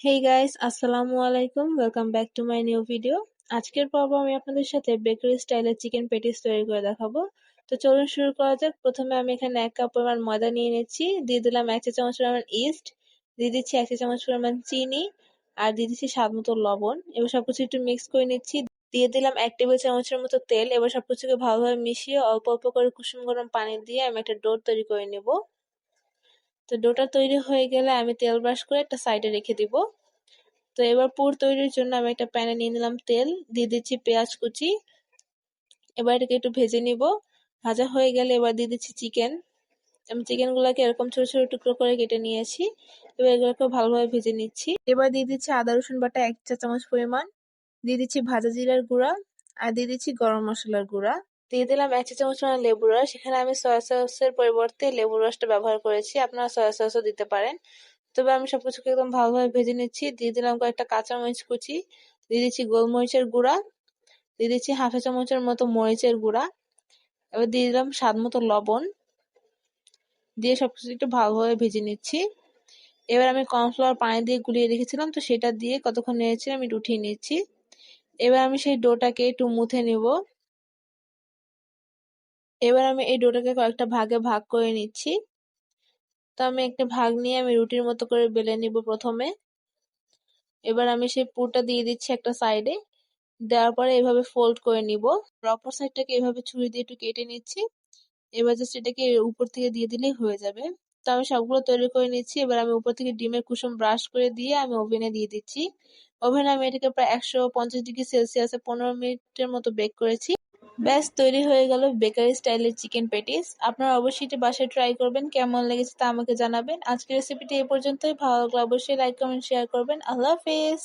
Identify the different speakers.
Speaker 1: হেই guys আসসালামু আলাইকুম welcome back to my new video আজকের পর্ব আমি আপনাদের সাথে বেকারি স্টাইলের চিকেন পেটিস তৈরি করে দেখাবো। তো চলুন শুরু করা যাক। প্রথমে আমি এখানে এক কাপ পরিমাণ ময়দা নিয়ে নিচ্ছি। দিয়ে দিলাম এক চা চামচ পরিমাণ ইস্ট দিয়ে দিচ্ছি এক চা চামচ পরিমাণ চিনি, আর দিয়ে দিচ্ছি স্বাদ মতো লবণ। এবার সবকিছু একটু মিক্স করে নিচ্ছি। দিয়ে দিলাম এক টেবিল চামচের মতো তেল। এবার সবকিছুকে ভালোভাবে মিশিয়ে অল্প অল্প করে কুসুম গরম পানি দিয়ে আমি একটা ডোর তৈরি করে নেব। তো ডোটা তৈরি হয়ে গেলে আমি তেল ব্রাশ করে একটা সাইডে রেখে দিব। তো এবার পুর তৈরির জন্য আমি একটা প্যানে নিয়ে নিলাম তেল, দিয়ে দিচ্ছি পেঁয়াজ কুচি। এবার এটাকে একটু ভেজে নিব। ভাজা হয়ে গেলে এবার দিয়ে দিচ্ছি চিকেন। আমি চিকেনগুলোকে এরকম ছোট ছোট টুকরো করে কেটে নিয়েছি। এবার এগুলোকে ভালোভাবে ভেজে নিচ্ছি। এবার দিয়ে দিচ্ছি আদা, রসুন বাটা এক চা চামচ পরিমাণ। দিয়ে দিচ্ছি ভাজা জিরার গুঁড়া। আর দিয়ে দিচ্ছি গরম মশলার গুঁড়া। দিয়ে দিলাম এক চা চামচ পরিমাণ লেবু রস। সেখানে আমি সয়া সসের পরিবর্তে লেবুর রসটা ব্যবহার করেছি। আপনারা সয়া সসও দিতে পারেন। তবে আমি সবকিছুকে একদম ভালোভাবে ভেজে নিচ্ছি। দিয়ে দিলাম কয়েকটা কাঁচামরিচ কুচি। দিয়ে দিচ্ছি গোলমরিচের গুঁড়া। দিয়ে দিচ্ছি হাফ চামচের মতো মরিচের গুঁড়া। এবার দিয়ে দিলাম স্বাদ মতো লবণ। দিয়ে সবকিছু একটু ভালোভাবে ভেজে নিচ্ছি। এবার আমি কর্নফ্লাওয়ার পানি দিয়ে গুলিয়ে রেখেছিলাম, তো সেটা দিয়ে কতক্ষণ নিয়েছি আমি উঠিয়ে নিচ্ছি। এবার আমি সেই ডোটাকে একটু মুথে নিব। এবার আমি এই ডোটাকে কয়েকটা ভাগে ভাগ করে নিচ্ছি। তো আমি একটা ভাগ নিয়ে আমি রুটির মতো করে বেলে নিব প্রথমে। এবার আমি সেই পুরটা দিয়ে দিচ্ছি একটা সাইডে। দেওয়ার পরে এভাবে ফোল্ড করে নিব। অপর সাইডটাকে এভাবে ছুরি দিয়ে একটু কেটে নিচ্ছি। এবার জাস্ট এটাকে উপর থেকে দিয়ে দিলেই হয়ে যাবে। তো আমি সবগুলো তৈরি করে নিচ্ছি। এবার আমি উপর থেকে ডিমের কুসুম ব্রাশ করে দিয়ে আমি ওভেনে দিয়ে দিচ্ছি। ওভেনে আমি এটাকে প্রায় একশো পঞ্চাশ ডিগ্রি সেলসিয়াসে পনেরো মিনিটের মতো বেক করেছি। ব্যাস, তৈরি হয়ে গেল বেকারি স্টাইলের চিকেন প্যাটিস আপনারা অবশ্যই এটা বাসায় ট্রাই করবেন, কেমন লেগেছে তা আমাকে জানাবেন। আজকের রেসিপিটি এ পর্যন্তই। ভালো লাগলে অবশ্যই লাইক কমেন্ট শেয়ার করবেন। আল্লাহ হাফেজ।